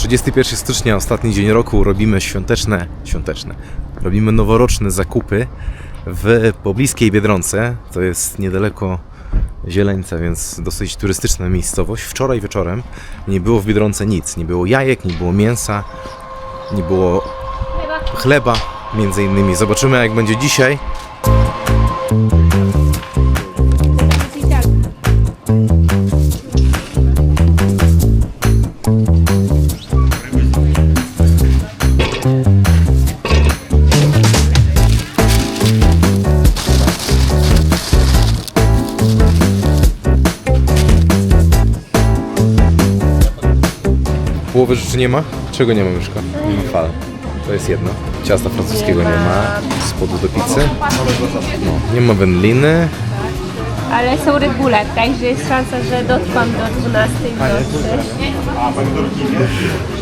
31 stycznia, ostatni dzień roku, robimy świąteczne, świąteczne, robimy noworoczne zakupy w pobliskiej Biedronce. To jest niedaleko Zieleńca, więc dosyć turystyczna miejscowość. Wczoraj wieczorem nie było w Biedronce nic. Nie było jajek, nie było mięsa, nie było chleba między innymi. Zobaczymy jak będzie dzisiaj. Połowy rzeczy nie ma? Czego nie ma myszka? Nie ma fal. To jest jedno. Ciasta francuskiego nie ma. Spodu do pizzy. No, nie ma wędliny. Ale są regule, także jest szansa, że dotrwam do 12 w nocy.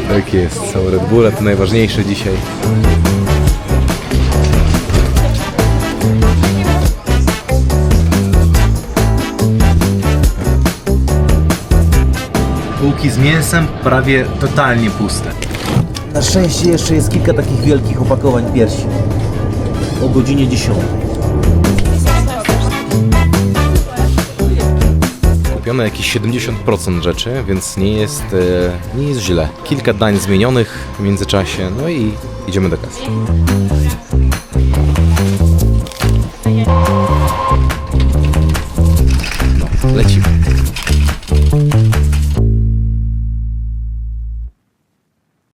Tak jest. Są Red Bulle, to najważniejsze dzisiaj. bułki z mięsem prawie totalnie puste. Na szczęście jeszcze jest kilka takich wielkich opakowań piersi. O godzinie 10. Kupione jakieś 70% rzeczy, więc nie jest, e, nie jest źle. Kilka dań zmienionych w międzyczasie, no i idziemy do kasy. No, lecimy.